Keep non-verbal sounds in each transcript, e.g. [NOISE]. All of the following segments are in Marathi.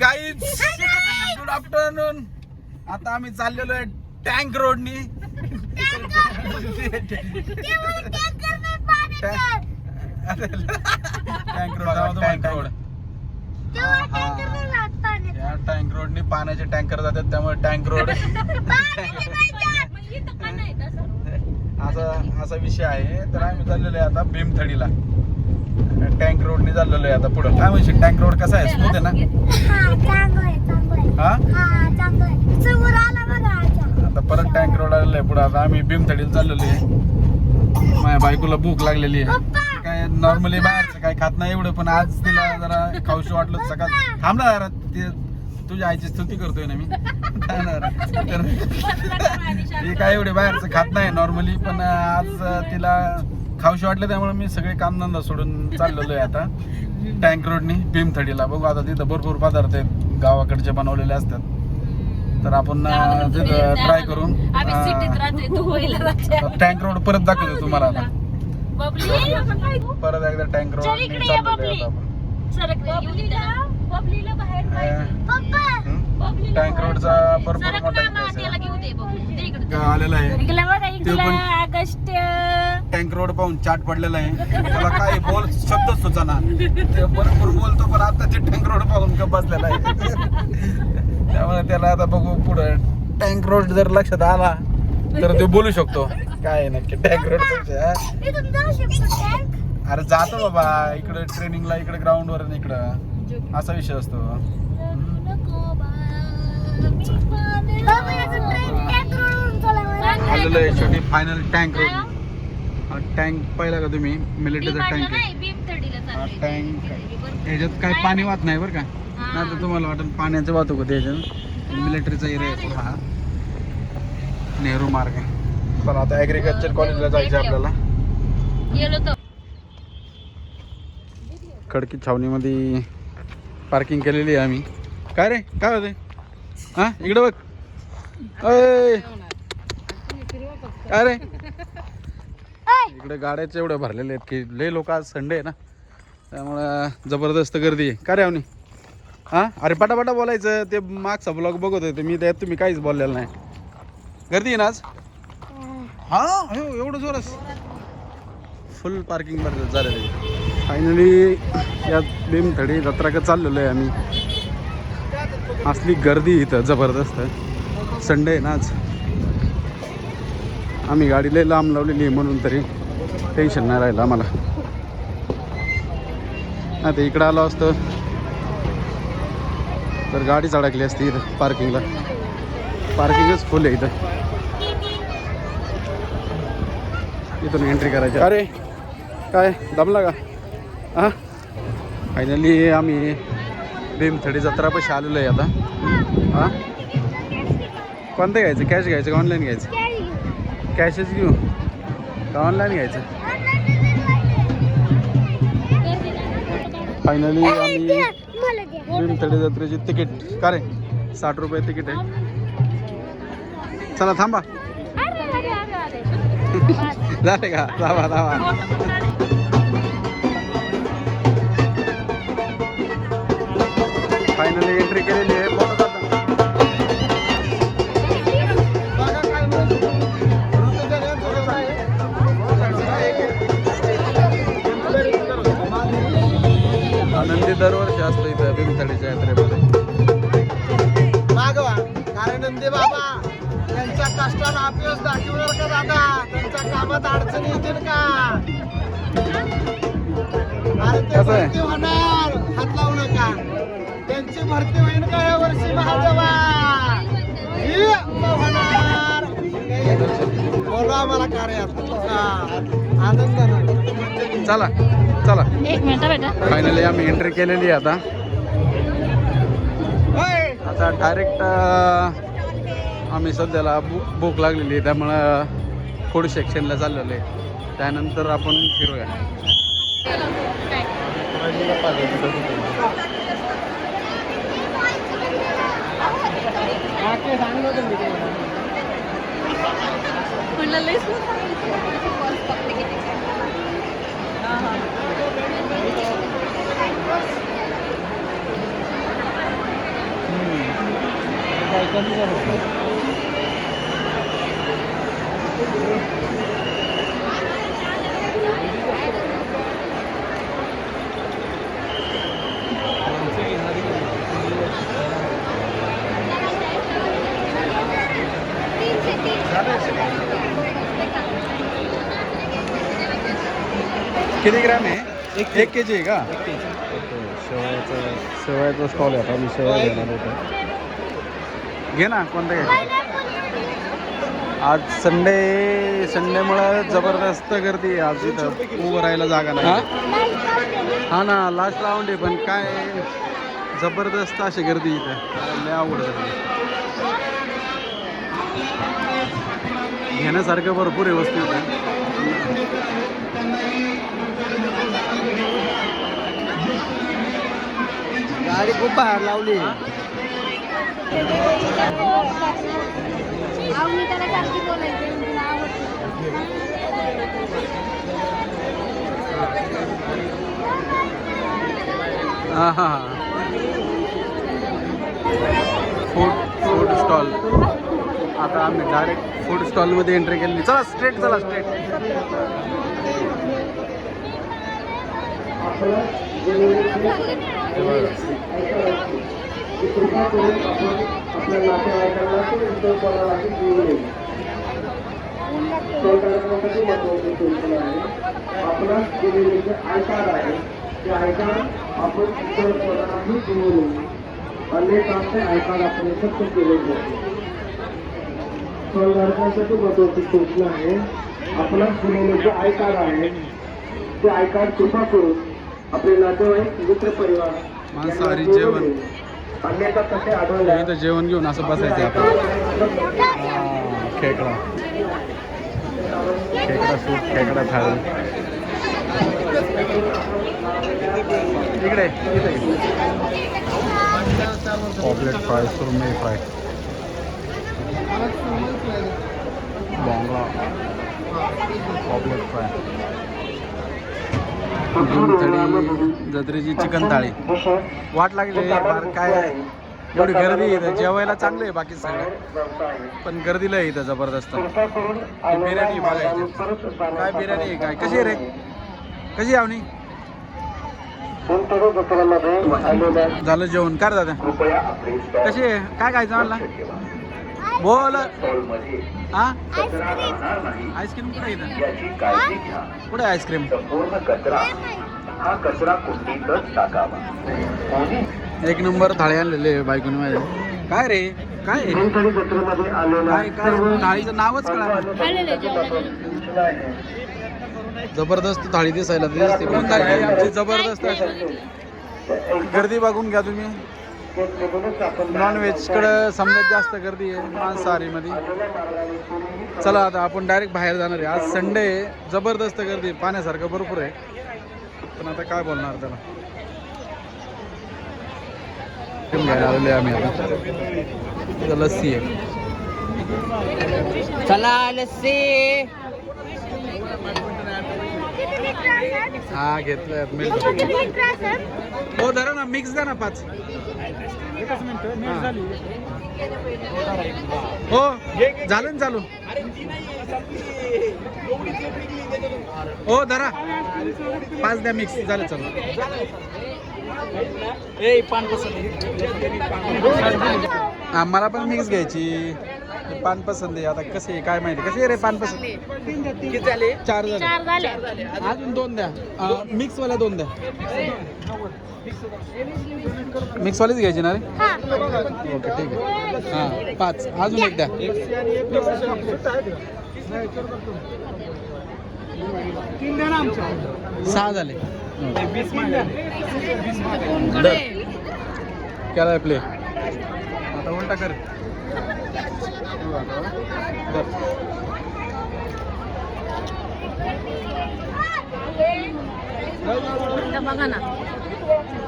गाईज गुड आफ्टरनून आता आम्ही चाललेलो आहे टँक रोडनी टँक रोड टँक रोड या टँक रोडनी पाण्याचे टँकर जातात त्यामुळे टँक रोड असा असा विषय आहे. तर आम्ही चाललेलो आहे आता भीमथडीला. टँक रोडनी चाललेलो आहे आता पुढं. काय म्हणशील टँक रोड कसा आहे? स्मूथ आहे ना? हा आता परत टँक रोड आलेलं आहे पुढं. आता आम्ही भीमथडीला चाललेलो आहे. माझ्या बायकोला भूक लागलेली आहे. काय नॉर्मली बाहेरचं काय खात नाही एवढं पण आज तिला जरा खाऊशी वाटलं सकाळ थांबला जरा ते तुझ्या आईची स्तुती करतोय ना मी. तर हे काय एवढे बाहेरचं खात नाही नॉर्मली पण आज तिला खाऊशी वाटलं त्यामुळे मी सगळे कामधंदा सोडून चाललेलो आहे आता टँक रोडनी भीमथडीला बघू आता तिथं भरपूर पदार्थ आहेत गावाकडचे बनवलेले असतात. तर आपण तिथं ट्राय करून टँक रोड [LAUGHS] परत दाखवतो तुम्हाला आता. बबली परत एकदा टँक रोड चल टँक रोडचा भरपूर मोठा इतिहास त्याला घेऊ दे बबली. दे इकडे. आहे. आलेला आहे. इकडे बघा, ते इकडे पण- ऑगस्ट. टँक रोड पाहून चाट पडलेला आहे. त्याला काय बोल शब्द सुचाना. ते भरपूर बोलतो पण आता ते टँक रोड पाहून का बसलेला आहे. त्यामुळे त्याला आता बघू पुढे. टँक रोड जर लक्षात आला तर ते बोलू शकतो. काय आहे नक्की टँक रोड अरे जातो बाबा इकडे ट्रेनिंगला इकडे ग्राउंड वर आणि इकडं. असा विषय असतो. आलेलं आहे शेवटी फायनल टँक रोड टँक पाहिला का तुम्ही? मिलिटरीचा टँक आहे. टँक ह्याच्यात काय पाणी वाहत नाही बरं का? नाही तर तुम्हाला वाटेल पाण्याचं वाहतूक होते ह्याच्यात. मिलिटरीचा एरिया आहे हा. नेहरू मार्ग आहे. पण आता ॲग्रिकल्चर कॉलेजला जायचं आहे आपल्याला. गेलो खडकी छावणीमध्ये पार्किंग केलेली आहे आम्ही. काय रे? काय होते हा? इकडे बघ. अय. काय रे? इकडे गाड्याचे एवढे भरलेले आहेत की लय लोक आज संडे आहे ना. त्यामुळं जबरदस्त गर्दी आहे. काय रे अवनी? हा? अरे पटापटा बोलायचं. ते मागचा ब्लॉग बघत होते. मी त्यात तुम्ही काहीच बोललेलं नाही. गर्दी आहे ना आज? हा? हो एवढं जोरस फुल पार्किंग झालेलं आहे. फायनली यात भीमथडी जत्रा चाललेलो आहे आम्ही. असली गर्दी इथं जबरदस्त संडे आहे ना आज. आम्ही गाडी लय लांब लावलेली आहे म्हणून तरी टेन्शन नाही राहिलं आम्हाला. आता इकडं आलो असतं. तर गाडीच अडकली असती इथं पार्किंगला पार्किंगच फुल आहे इथं. इथून एंट्री करायची. अरे काय दमला का? हां? फायनली आम्ही भीमथडी जत्रा पैसे आलेलो आहे आता. हां? कोणतं घ्यायचं? कॅश घ्यायचं का ऑनलाईन घ्यायचं? कॅशच घेऊ. का ऑनलाईन घ्यायचं? फायनली आम्ही भीमथडी जत्रेची तिकीट. का रे? साठ रुपये तिकीट आहे. चला थांबा. [LAUGHS] झाले का? धावा धावा [LAUGHS] भरती होईल का या वर्षी महादेवा होणार बोलवा मला कार्यात. हा. आनंदानं चला चला. एक मिनिट बेटा. फायनली आम्ही एंट्री केलेली आहे आता. आता डायरेक्ट आम्ही सध्याला बुक भूक लागलेली आहे त्यामुळं फूड सेक्शनला चाललेलो आहे. त्यानंतर आपण फिरूया. म्हटलं लईच फक्त किती हां हां किती ग्रॅम आहे? एक के जी आहे का? शेवयाचा शेवयाचा स्टॉल आहे. आता मी शेवया घेणार होतो. घे ना कोणतं घ्यायचं आज संडे संडेमुळं जबरदस्त गर्दी आहे आज इथं. उभं राहायला जागा नाही. हा? ना लास्ट राऊंड आहे पण काय जबरदस्त अशी गर्दी इथं. लय आवड घेण्यासारखं भरपूर आहे वस्तू इथं. गाडी खूप बाहेर लावली. हा हा फूड फूड स्टॉल आता आम्ही डायरेक्ट फूड स्टॉलमध्ये एंट्री केली. चला स्ट्रेट चला स्ट्रेट आपला दिलेले जे आय कार्ड आहे ते आय कार्ड आपण इतरपणालाही दिलेले अनेक असे आय कार्ड आपण एकत्र केले जाते फळधारकांसाठी महत्वाची सूचना आहे. आपला दिलेले जे आय कार्ड आहे ते आय कार्ड कृपा करून आपले नातेवाईक मित्र परिवार मांसाहारी जेवण. अन्यथा तसे आढळले इथं जेवण घेऊन असं बसायचं आपण हा, खेकडा. खेकडा सूप खेकडा थाळी. इकडे. पॉपलेट फ्राय सुरमई फ्राय बांगडा पॉपलेट फ्राय जत्रेची चिकन थाळी. वाट लागली फार काय एवढी गर्दी आहे इथं. जेवायला चांगलं आहे बाकी सगळं. पण गर्दीला आहे इथं जबरदस्त. बिर्याणी बघायची. काय बिर्याणी आहे काय? कशी आहे रे? कशी आहे झालं जेवण. काय दादा. कशी आहे? काय खायचं म्हणला बोल. हा आईस्क्रीम. कुठे कुठे आईस्क्रीम? हा कचरा कुंडीतच टाकावा. एक नंबर थाळी आणलेले बायकोने माझ्या काय रे? काय काय काय? थाळीचं नावच कळा जबरदस्त थाळी दिसायला ती दिसते पण थाळी जबरदस्त. गर्दी बघून घ्या तुम्ही. नॉनव्हेजकडं निघूनच समजा जास्त गर्दी आहे मांसाहारीमध्ये. चला आता आपण डायरेक्ट बाहेर जाणार आहे. आज संडे आहे जबरदस्त गर्दी आहे. पाण्यासारखं भरपूर आहे. पण आता काय बोलणार त्याला? आम्ही आता. लस्सी आहे. चला लस्सी! हा घेतलं हो धरा ना मिक्स द्या ना पाच. हा. हो झालं ना चालू. हो धरा. पाच द्या मिक्स झालं चालू. हा मला पण मिक्स घ्यायची. ते पान पसंत आहे. आता कसे काय माहिती. कसे रे पान पसंत? चार झाले. चार झाले. अजून दोन द्या. मिक्स वाल्या दोन द्या. मिक्स वालीच घ्यायची ना रे? हा. ओके ठीक आहे. हां पाच. अजून एक द्या. सहा झाले. केला प्ले आता उलटा कर. बघा ना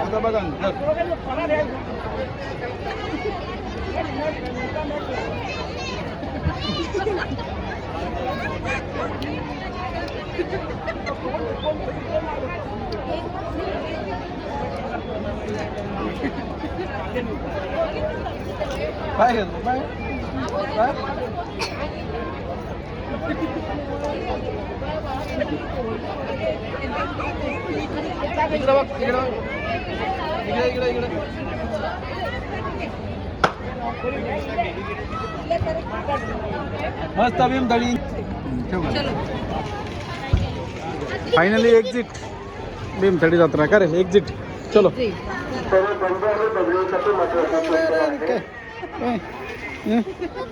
आता बघा ना धर. बाहेर येतो, बाहेर. बाहेर. इकडं बघ, इकडं बघ. इकडे, इकडे, इकडे. मस्त भीमथडी फायनली एक्झिट भीमथडी जत्रा का रे एक्झिट चलो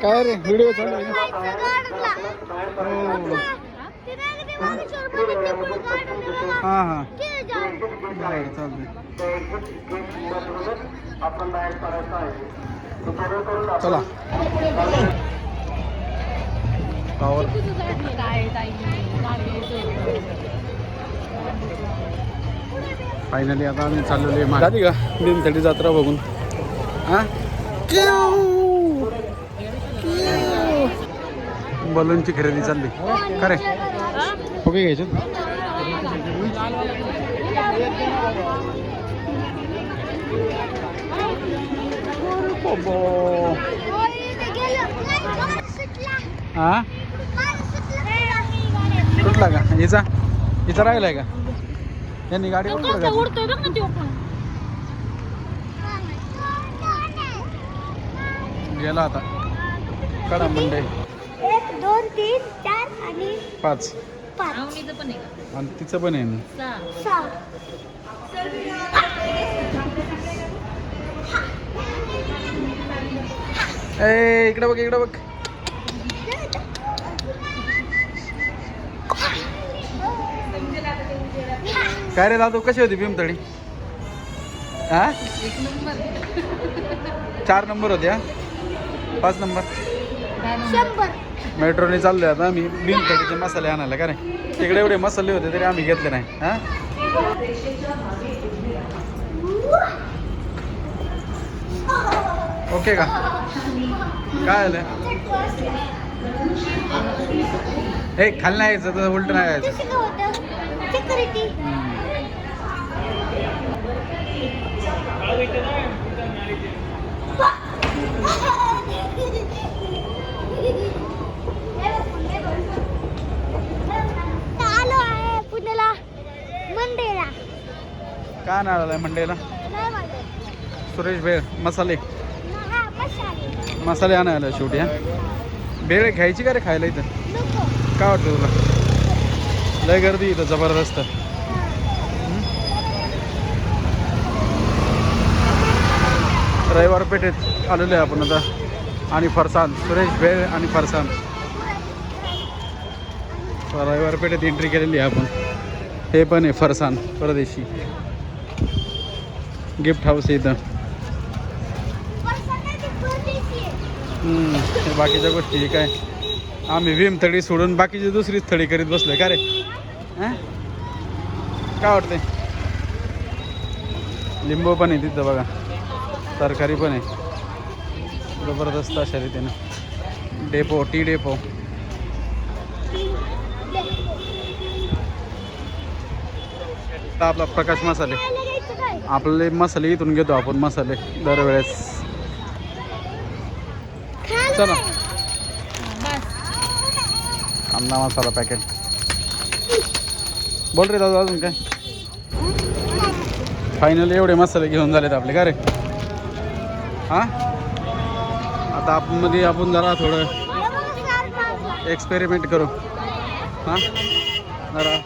काय रे? व्हिडिओ चालू आहे हो. हा. हा बरं चालतंय. चला. पावर फायनली आता आम्ही चाललेलो आहे झाली का? भीमथडी जत्रा बघून. हा? बलूनची खरेदी चालली. खरे. फुगे घ्यायचे. हा? कुठला का? हिचा? हिचा राहिलाय का? यांनी गाडी कुठं कसं घातली? उडतोय बघ ना तो पण गेला आता. कडा मंडई. एक दोन तीन चार आणि पाच. पाच. आणि तिचं पण आहे ना. सहा. ए इकडे बघ इकडे बघ. काय रे दादू कशी होती भीमतडी हा चार नंबर होते हा? पाच नंबर. मेट्रोने चाललोय आता आम्ही. भीमतडीचे मसाले आणायला का रे? तिकडे एवढे मसाले होते तरी आम्ही घेतले नाही. हा? ओके का? काय आलं? हे खाली नाही यायचं तर उलट नाही यायचं तसं काय होतं सिक्युरिटी आलो आहे पुण्याला मंडेला काय नाव आलाय मंडेला नाही सुरेश भेळ मसाले. मसाले आणाय मसाले आणायला शेवटी हा. भेळ घ्यायची का रे खायला इथं? काय वाटतं तुला? लय गर्दी इथं जबरदस्त. रविवार पेठेत आलेलो आहे आपण आता. आणि फरसान सुरेश भेळ आणि फरसान. रविवार पेठेत एंट्री केलेली आहे आपण. हे पण आहे फरसान परदेशी. गिफ्ट हाऊस इथं. बाकीच्या गोष्टी काय? आम्ही भीम थडी सोडून बाकीची दुसरी थडी करीत बसलोय. का रे? काय वाटतंय? लिंबू पण आहे तिथं बघा. तरकारी पण आहे. जबरदस्त अशा रीतीनं. Depot T depot. आपला प्रकाश मसाले. आपले मसाले इथून घेतो आपण मसाले दरवेळेस. चला. कांदा मसाला पॅकेट बोल रे दादा अजून काय? फायनली एवढे मसाले घेऊन झालेत आपले का रे? हां? आता आपण मध्ये आपण जरा थोडं एक्सपेरिमेंट करू. हां? जरा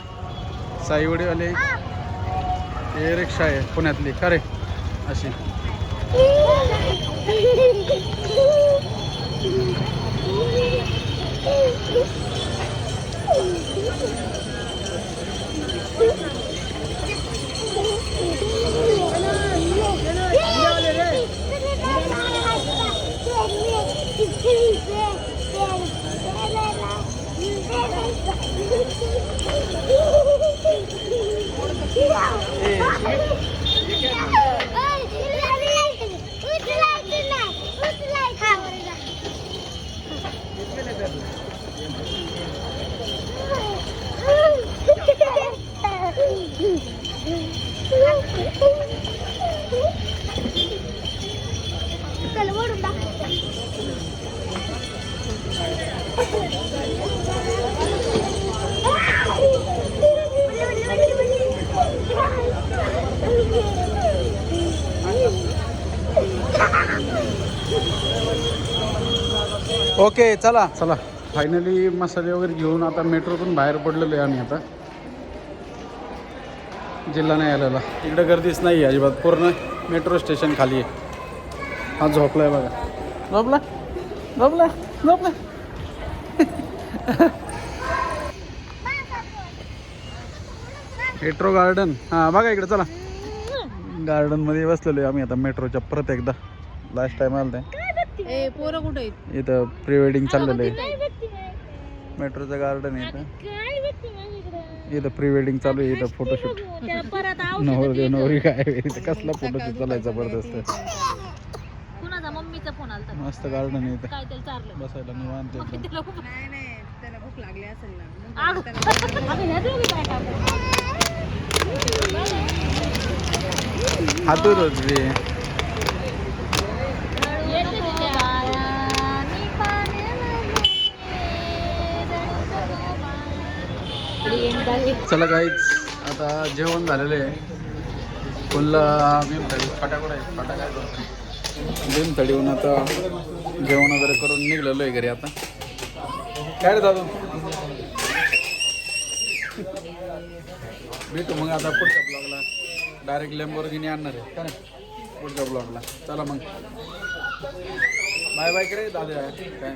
साईवडीवाले हे रिक्षा आहे पुण्यातली. का अशी. [LAUGHS] [LAUGHS] Thank you. ओके चला. चला. फायनली मसाले वगैरे घेऊन आता मेट्रोतून बाहेर पडलेलो आहे आम्ही आता. जिल्हा न्यायालयाला. इकडे गर्दीच नाही आहे अजिबात. पूर्ण मेट्रो स्टेशन खाली आहे. हा झोपलाय बघा. झोपला? झोपला? झोपला? मेट्रो गार्डन हां बघा इकडे चला. गार्डनमध्ये बसलेलो आहे आम्ही आता मेट्रोच्या परत एकदा. लास्ट टाइम आलं ते ए पोरं कुठे आहेत? इथं प्री वेडिंग चाललेलं आहे. मेट्रोचं गार्डन आहे इथं? इथं. प्री वेडिंग चालू आहे इथं फोटोशूट त्या परत [LAUGHS] नवरी नवरी काय इथं कसला फोटोशूट जबरदस्त. कुणाचा? मम्मीचा फोन आलता. मस्त गार्डन आहे इथं. काय त्याला चारलं बसायला निवांत एकदम त्याला खूप- अगं, अगं, ह्या दोघी काय टाकू? हातूर होते चला काहीच आता जेवण झालेलं आहे. फुल्ला भीमथडी फटाकड आहे फटाका. भीमथडीहून आता जेवण वगैरे करून निघलेलो आहे घरी आता. काय रे दादू? भेटू मग आता पुढच्या ब्लॉगला डायरेक्ट लेंबोर्गिनी आणणार आहे का नाही? पुढच्या ब्लॉगला चला मग. बाय बाय करे दादा काय?